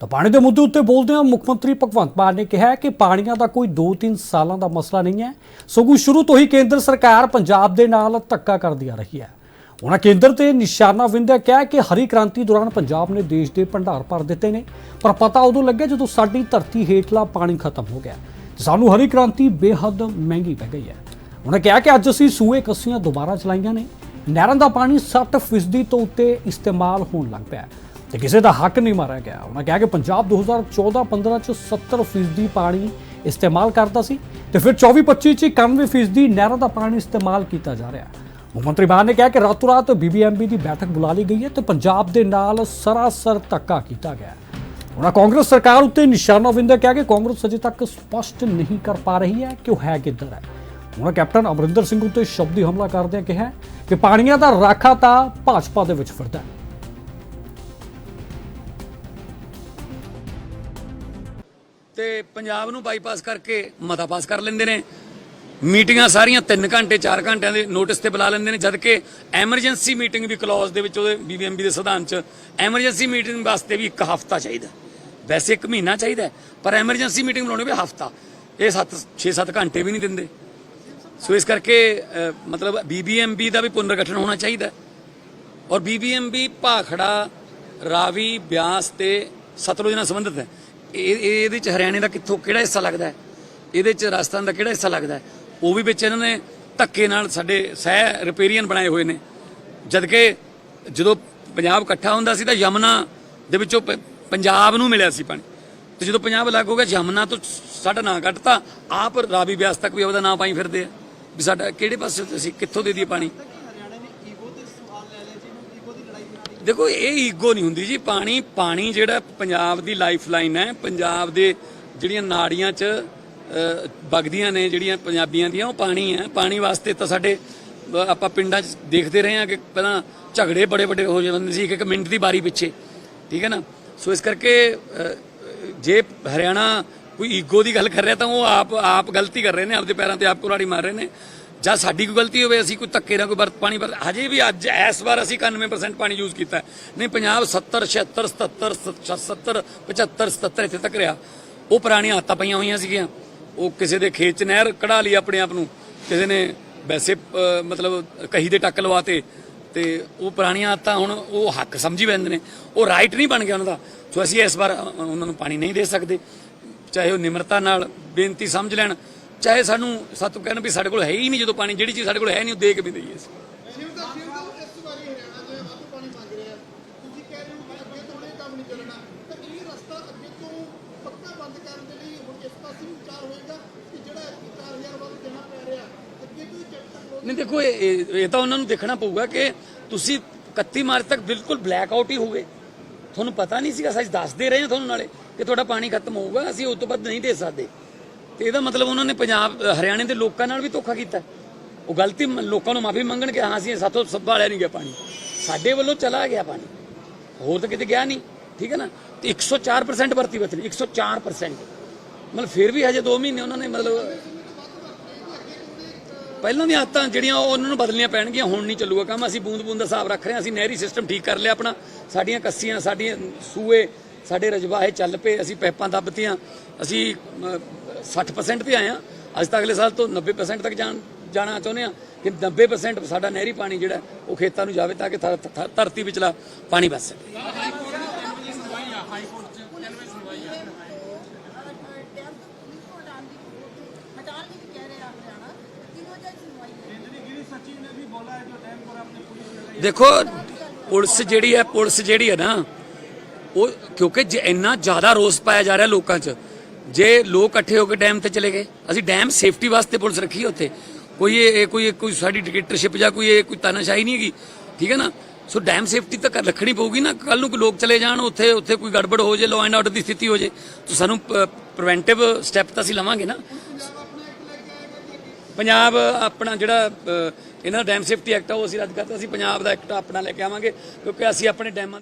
ਤਾਂ ਪਾਣੀ ਦੇ ਮੁੱਦੇ ਉੱਤੇ ਬੋਲਦਿਆਂ ਮੁੱਖ ਮੰਤਰੀ ਭਗਵੰਤ ਮਾਨ ਨੇ ਕਿਹਾ ਕਿ ਪਾਣੀਆਂ ਦਾ ਕੋਈ 2-3 ਸਾਲਾਂ ਦਾ ਮਸਲਾ ਨਹੀਂ ਹੈ। ਸਗੋਂ ਸ਼ੁਰੂ ਤੋਂ ਹੀ ਕੇਂਦਰ ਸਰਕਾਰ ਪੰਜਾਬ ਦੇ ਨਾਲ ਧੱਕਾ ਕਰਦੀ ਆ ਰਹੀ ਹੈ। ਉਹਨਾਂ ਕੇਂਦਰ ਤੇ ਨਿਸ਼ਾਨਾ ਵਿੰਦਿਆ ਕਿਹਾ ਕਿ ਹਰੀ ਕ੍ਰਾਂਤੀ ਦੌਰਾਨ ਪੰਜਾਬ ਨੇ ਦੇਸ਼ ਦੇ ਭੰਡਾਰ ਭਰ ਦਿੱਤੇ ਨੇ, ਪਰ ਪਤਾ ਉਦੋਂ ਲੱਗਿਆ ਜਦੋਂ ਸਾਡੀ ਧਰਤੀ ਹੇਠਲਾ ਪਾਣੀ ਖਤਮ ਹੋ ਗਿਆ। ਸਾਨੂੰ ਹਰੀ ਕ੍ਰਾਂਤੀ ਬੇਹੱਦ ਮਹਿੰਗੀ ਪੈ ਗਈ ਹੈ। ਉਹਨਾਂ ਕਿਹਾ ਕਿ ਅੱਜ ਅਸੀਂ ਸੂਏ ਕੱਸੀਆਂ ਦੁਬਾਰਾ ਚਲਾਈਆਂ ਨੇ। ਨਹਿਰਾਂ ਦਾ ਪਾਣੀ 60% ਤੋਂ ਉੱਤੇ ਇਸਤੇਮਾਲ ਹੋਣ ਲੱਗ ਪਿਆ ਹੈ। ਤੇ ਕਿਸੇ ਦਾ ਹੱਕ ਨਹੀਂ ਮਾਰਿਆ ਗਿਆ। ਉਹਨਾਂ ਕਿਹਾ ਕਿ ਪੰਜਾਬ 2014-15 ਚ 70% ਪਾਣੀ ਇਸਤੇਮਾਲ ਕਰਦਾ ਸੀ ਤੇ ਫਿਰ 24-25 ਚ 91% ਨਹਿਰਾਂ ਦਾ ਪਾਣੀ ਇਸਤੇਮਾਲ ਕੀਤਾ ਜਾ ਰਿਹਾ। ਹੈ ਮੁੱਖ ਮੰਤਰੀ ਮਾਨ ਨੇ ਕਿਹਾ ਕਿ ਰਾਤੋਂ ਰਾਤ ਬੀਬੀਐਮਬੀ ਦੀ ਬੈਠਕ ਬੁਲਾ ਲਈ ਗਈ ਹੈ ਤੇ ਪੰਜਾਬ ਦੇ ਨਾਲ ਸਰਾਸਰ ਧੱਕਾ ਕੀਤਾ ਗਿਆ ਹੈ। ਉਹਨਾਂ ਕਾਂਗਰਸ ਸਰਕਾਰ ਉੱਤੇ ਨਿਸ਼ਾਨਾ ਵਿੰਦਾ ਕਿਹਾ ਕਿ ਕਾਂਗਰਸ ਅਜੇ ਤੱਕ ਸਪਸ਼ਟ ਨਹੀਂ ਕਰ ਪਾ ਰਹੀ ਹੈ ਕਿ ਉਹ ਹੈ ਕਿੱਧਰ ਹੈ। ਉਹਨਾਂ ਕੈਪਟਨ ਅਮਰਿੰਦਰ ਸਿੰਘ ਉੱਤੇ ਸ਼ਬਦੀ ਹਮਲਾ ਕਰਦਿਆਂ ਕਿਹਾ ਕਿ ਪਾਣੀਆਂ ਦਾ ਰਾਖਾ ਤਾਂ ਭਾਜਪਾ ਦੇ ਵਿੱਚ ਫਿਰਦਾ ਹੈ। ਤੇ ਪੰਜਾਬ ਨੂੰ ਬਾਈਪਾਸ ਕਰਕੇ ਮਤਾ ਪਾਸ ਕਰ ਲੈਂਦੇ ਨੇ। ਮੀਟਿੰਗਾਂ ਸਾਰੀਆਂ 3 ਘੰਟੇ 4 ਘੰਟਿਆਂ ਦੇ ਨੋਟਿਸ ਤੇ ਬੁਲਾ ਲੈਂਦੇ ਨੇ ਜਦ ਕਿ ਐਮਰਜੈਂਸੀ ਮੀਟਿੰਗ ਵੀ ਕਲੌਜ਼ ਦੇ ਵਿੱਚ ਉਹਦੇ ਬੀਬੀਐਮਬੀ ਦੇ ਸੰਵਿਧਾਨ 'ਚ ਐਮਰਜੈਂਸੀ ਮੀਟਿੰਗ ਵਾਸਤੇ ਵੀ ਇੱਕ ਹਫ਼ਤਾ ਚਾਹੀਦਾ। ਵੈਸੇ ਇੱਕ ਮਹੀਨਾ ਚਾਹੀਦਾ ਪਰ ਐਮਰਜੈਂਸੀ ਮੀਟਿੰਗ ਬਣਾਉਣੀ ਵੀ ਹਫ਼ਤਾ। ਇਹ 7 6-7 ਘੰਟੇ ਵੀ ਨਹੀਂ ਦਿੰਦੇ। ਸੋ ਇਸ ਕਰਕੇ ਅਹ, ਮਤਲਬ ਬੀਬੀਐਮਬੀ ਦਾ ਵੀ ਪੁਨਰਗਠਨ ਹੋਣਾ ਚਾਹੀਦਾ। ਹੈ। ਔਰ ਬੀਬੀਐਮਬੀ ਭਾਖੜਾ ਰਾਵੀ ਬਿਆਸ ਤੇ ਸਤਲੁਜ ਨਾਲ ਸੰਬੰਧਿਤ ਹੈ। ਇਹ ਇਹਦੇ ਚ ਹਰਿਆਣੇ ਦਾ ਕਿੱਥੋਂ ਕਿਹੜਾ ਹਿੱਸਾ ਲੱਗਦਾ ਹੈ? ਇਹਦੇ ਚ ਰਾਜਸਥਾਨ ਦਾ ਕਿਹੜਾ ਹਿੱਸਾ ਲੱਗਦਾ ਹੈ? ਉਹ ਵੀ ਵਿੱਚ ਇਹਨਾਂ ਨੇ ਧੱਕੇ ਨਾਲ ਸਾਡੇ ਸਹਿ ਰਿਪੇਰੀਅਨ ਬਣਾਏ ਹੋਏ ਨੇ। ਜਦਕਿ ਜਦੋਂ ਪੰਜਾਬ ਇਕੱਠਾ ਹੁੰਦਾ ਸੀ ਤਾਂ ਯਮਨਾ ਦੇ ਵਿੱਚੋਂ ਪ- ਪੰਜਾਬ ਨੂੰ ਮਿਲਿਆ ਸੀ ਪਾਣੀ। ਤੇ ਜਦੋਂ ਪੰਜਾਬ ਅਲੱਗ ਹੋ ਗਿਆ, ਯਮਨਾ ਤੋਂ ਸਾਡਾ ਨਾਂ ਕੱਟਤਾ ਆਪ ਰਾਵੀ ਬਿਆਸ ਤੱਕ ਵੀ ਉਹਦਾ ਨਾਂ ਪਾਈ ਫਿਰਦੇ ਆ। ਵੀ ਸਾਡਾ ਕਿਹੜੇ ਪਾਸੇ ਅਸੀਂ ਕਿੱਥੋਂ ਦੇ ਦਈਏ ਪਾਣੀ? ਦੇਖੋ ਇਹ ਈਗੋ ਨਹੀਂ ਹੁੰਦੀ ਜੀ। ਪਾਣੀ ਪਾਣੀ ਜਿਹੜਾ ਪੰਜਾਬ ਦੀ ਲਾਈਫਲਾਈਨ ਹੈ ਪੰਜਾਬ ਦੇ ਜਿਹੜੀਆਂ ਨਾੜੀਆਂ 'ਚ ਅਹ, ਵਗਦੀਆਂ ਨੇ ਜਿਹੜੀਆਂ ਪੰਜਾਬੀਆਂ ਦੀਆਂ ਉਹ ਪਾਣੀ ਹੈ। ਪਾਣੀ ਵਾਸਤੇ ਤਾਂ ਸਾਡੇ ਆਪਾਂ ਪਿੰਡਾਂ 'ਚ ਦੇਖਦੇ ਰਹੇ ਹਾਂ ਕਿ ਪਹਿਲਾਂ ਝਗੜੇ ਬੜੇ ਵੱਡੇ ਹੋ ਜਾਂਦੇ ਸੀ ਇੱਕ ਇੱਕ ਮਿੰਟ ਦੀ ਬਾਰੀ ਪਿੱਛੇ। ਠੀਕ ਹੈ ਨਾ? ਸੋ ਇਸ ਕਰਕੇ ਜੇ ਹਰਿਆਣਾ ਕੋਈ ਈਗੋ ਦੀ ਗੱਲ ਕਰ ਰਿਹਾ ਤਾਂ ਉਹ ਆਪ ਆਪ ਗਲਤੀ ਕਰ ਰਹੇ ਨੇ ਆਪਦੇ ਪੈਰਾਂ ਤੇ ਆਪ ਕੁਰਾੜੀ ਮਾਰ ਰਹੇ ਨੇ। ਜਾਂ ਸਾਡੀ ਕੋਈ ਗਲਤੀ ਹੋਵੇ, ਅਸੀਂ ਕੋਈ ਧੱਕੇ ਨਾਲ ਕੋਈ ਵਰਤ ਪਾਣੀ ਵਰਤ ਹਜੇ ਵੀ ਅੱਜ ਇਸ ਵਾਰ ਅਸੀਂ 91% ਪਾਣੀ ਯੂਜ਼ ਕੀਤਾ ਨਹੀਂ, ਪੰਜਾਬ 70 76 77 77 75 77 ਇੱਥੇ ਤੱਕ ਰਿਹਾ। ਉਹ ਪੁਰਾਣੀਆਂ ਆਦਤਾਂ ਪਈਆਂ ਹੋਈਆਂ ਸੀਗੀਆਂ। ਉਹ ਕਿਸੇ ਦੇ ਖੇਤ ਚ ਨਹਿਰ ਕਢਾ ਲਈ ਆਪਣੇ ਆਪ ਨੂੰ। ਕਿਸੇ ਨੇ ਵੈਸੇ ਮਤਲਬ ਕਹੀ ਦੇ ਟੱਕ ਲਵਾਤੇ। ਤੇ ਉਹ ਪੁਰਾਣੀਆਂ ਆਦਤਾਂ ਹੁਣ ਉਹ ਹੱਕ ਸਮਝੀ ਬੈਂਦੇ ਨੇ। ਉਹ ਰਾਈਟ ਨਹੀਂ ਬਣ ਗਿਆ ਉਹਨਾਂ ਦਾ। ਸੋ ਅਸੀਂ ਇਸ ਵਾਰ ਉਹਨਾਂ ਨੂੰ ਪਾਣੀ ਨਹੀਂ ਦੇ ਸਕਦੇ। ਚਾਹੇ ਉਹ ਨਿਮਰਤਾ ਨਾਲ ਬੇਨਤੀ ਸਮਝ ਲੈਣ। ਚਾਹੇ ਸਾਨੂੰ ਸਾਤੋਂ ਕਹਿਣ ਵੀ ਸਾਡੇ ਕੋਲ ਹੈ ਹੀ ਨਹੀਂ ਜਦੋਂ ਪਾਣੀ ਜਿਹੜੀ ਚੀਜ਼ ਸਾਡੇ ਕੋਲ ਹੈ ਨਹੀਂ ਉਹ ਦੇ ਕੇ ਵੀ ਦਈਏ ਅਸੀਂ। ਨਹੀਂ ਚੱਲਣਾ। ਤਾਂ ਇਹ ਰਸਤਾ ਅੱਗੇ ਤੋਂ ਪੱਕਾ ਬੰਦ ਕਰਨ ਦੇ ਲਈ ਹੁਣ ਇਸ ਪਾਸੇ ਵੀ ਵਿਚਾਰ ਹੋਏਗਾ ਕਿ ਜਿਹੜਾ 4000 ਵਾਲਾ ਦੇਣਾ ਪੈ ਰਿਹਾ ਅੱਗੇ ਤੋਂ ਹੀ ਚੈਪਟਰ ਨਹੀਂ ਦੇਖੋ ਇਹ ਇਹ ਤਾਂ ਉਹਨਾਂ ਨੂੰ ਦੇਖਣਾ ਪਊਗਾ ਕਿ ਤੁਸੀਂ 31 ਮਾਰਚ ਤੱਕ ਬਿਲਕੁਲ ਬਲੈਕ ਆਊਟ ਹੀ ਹੋਗੇ ਤੁਹਾਨੂੰ ਪਤਾ ਨਹੀਂ ਸੀਗਾ ਸੱਚ ਦੱਸਦੇ ਰਹੇ ਹਾਂ ਤੁਹਾਨੂੰ ਨਾਲੇ ਕਿ ਤੁਹਾਡਾ ਪਾਣੀ ਖਤਮ ਹੋਊਗਾ ਅਸੀਂ ਉਸ ਤੋਂ ਬਾਅਦ ਨਹੀਂ ਦੇ ਸਕਦੇ। ਤੇ ਇਹਦਾ ਮਤਲਬ ਉਹਨਾਂ ਨੇ ਪੰਜਾਬ ਹਰਿਆਣੇ ਦੇ ਲੋਕਾਂ ਨਾਲ ਵੀ ਧੋਖਾ ਕੀਤਾ। ਉਹ ਗਲਤੀ ਲੋਕਾਂ ਨੂੰ ਮਾਫੀ ਮੰਗਣ ਕਿ ਹਾਂ ਅਸੀਂ ਸਾਥੋਂ ਸੰਭਾਲਿਆ ਨਹੀਂ ਗਿਆ ਪਾਣੀ। ਸਾਡੇ ਵੱਲੋਂ ਚਲਾ ਗਿਆ ਪਾਣੀ। ਹੋਰ ਤਾਂ ਕਿਤੇ ਗਿਆ ਨਹੀਂ, ਠੀਕ ਹੈ ਨਾ? ਤੇ 104% ਵਰਤੀ ਬਚਣੀ 104% ਮਤਲਬ ਫਿਰ ਵੀ ਹਜੇ 2 ਮਹੀਨੇ ਉਹਨਾਂ ਨੇ ਮਤਲਬ ਪਹਿਲਾਂ ਦੀਆਂ ਆਦਤਾਂ ਜਿਹੜੀਆਂ ਉਹ ਉਹਨਾਂ ਨੂੰ ਬਦਲਣੀਆਂ ਪੈਣਗੀਆਂ, ਹੁਣ ਨਹੀਂ ਚੱਲੂਗਾ ਕੰਮ। ਅਸੀਂ ਬੂੰਦ ਬੂੰਦ ਦਾ ਹਿਸਾਬ ਰੱਖ ਰਹੇ ਹਾਂ, ਅਸੀਂ ਨਹਿਰੀ ਸਿਸਟਮ ਠੀਕ ਕਰ ਲਿਆ ਆਪਣਾ। ਸਾਡੀਆਂ ਕੱਸੀਆਂ, ਸਾਡੀਆਂ ਸੂਏ ਸਾਡੇ ਰਜਵਾਹੇ ਚੱਲ ਪਏ ਅਸੀਂ ਪੈਪਾਂ ਦੱਬਤੀਆਂ ਅਸੀਂ ਅਮ, 60% ਤੇ ਆਏ ਹਾਂ। ਅੱਜ ਤੱਕ ਅਗਲੇ ਸਾਲ ਤੋਂ 90% ਤੱਕ ਜਾਣ ਜਾਣਾ ਚਾਹੁੰਦੇ ਹਾਂ। ਕਿ 90% ਸਾਡਾ ਨਹਿਰੀ ਪਾਣੀ ਜਿਹੜਾ ਉਹ ਖੇਤਾਂ ਨੂੰ ਜਾਵੇ ਤਾਂ ਕਿ ਧਰਤੀ ਵਿਚਲਾ ਪਾਣੀ ਬਚ ਸਕੇ। ਦੇਖੋ ਪੁਲਿਸ ਜਿਹੜੀ ਹੈ ਪੁਲਿਸ ਜਿਹੜੀ ਹੈ ਨਾ ਉਹ ਕਿਉਂਕਿ ਜੇ ਇੰਨਾ ਜ਼ਿਆਦਾ ਰੋਸ ਪਾਇਆ ਜਾ ਰਿਹਾ ਲੋਕਾਂ 'ਚ, ਜੇ ਲੋਕ ਇਕੱਠੇ ਹੋ ਕੇ ਡੈਮ ਤੇ ਚਲੇ ਗਏ, ਅਸੀਂ ਡੈਮ ਸੇਫਟੀ ਵਾਸਤੇ ਪੁਲਿਸ ਰੱਖੀ ਹੈ ਉੱਥੇ। ਕੋਈ ਇਹ ਕੋਈ ਕੋਈ ਸਾਡੀ ਡਿਕਟੇਟਰਸ਼ਿਪ ਜਾਂ ਕੋਈ ਇਹ ਕੋਈ ਤਾਨਾਸ਼ਾਹੀ ਨਹੀਂ ਹੈਗੀ, ਠੀਕ ਹੈ ਨਾ? ਸੋ ਡੈਮ ਸੇਫਟੀ ਤਾਂ ਰੱਖਣੀ ਪਊਗੀ ਨਾ ਕੱਲ ਨੂੰ ਕੋਈ ਲੋਕ ਚਲੇ ਜਾਣ, ਉੱਥੇ ਉੱਥੇ ਕੋਈ ਗੜਬੜ ਹੋ ਜੇ ਲਾਅ ਐਂਡ ਆਰਡਰ ਦੀ ਸਥਿਤੀ ਹੋ ਜੇ, ਤਾਂ ਸਾਨੂੰ ਪ੍ਰੀਵੈਂਟਿਵ ਸਟੈਪ ਤਾਂ ਅਸੀਂ ਲਵਾਂਗੇ ਨਾ। ਪੰਜਾਬ ਆਪਣਾ ਜਿਹੜਾ ਇਹਨਾਂ ਦਾ ਡੈਮ ਸੇਫਟੀ ਐਕਟ ਆ, ਉਹ ਅਸੀਂ ਰੱਦ ਕਰਤਾ, ਅਸੀਂ ਪੰਜਾਬ ਦਾ ਐਕਟ ਆਪਣਾ ਲੈ ਕੇ ਆਵਾਂਗੇ, ਕਿਉਂਕਿ ਅਸੀਂ ਆਪਣੇ ਡੈਮਾਂ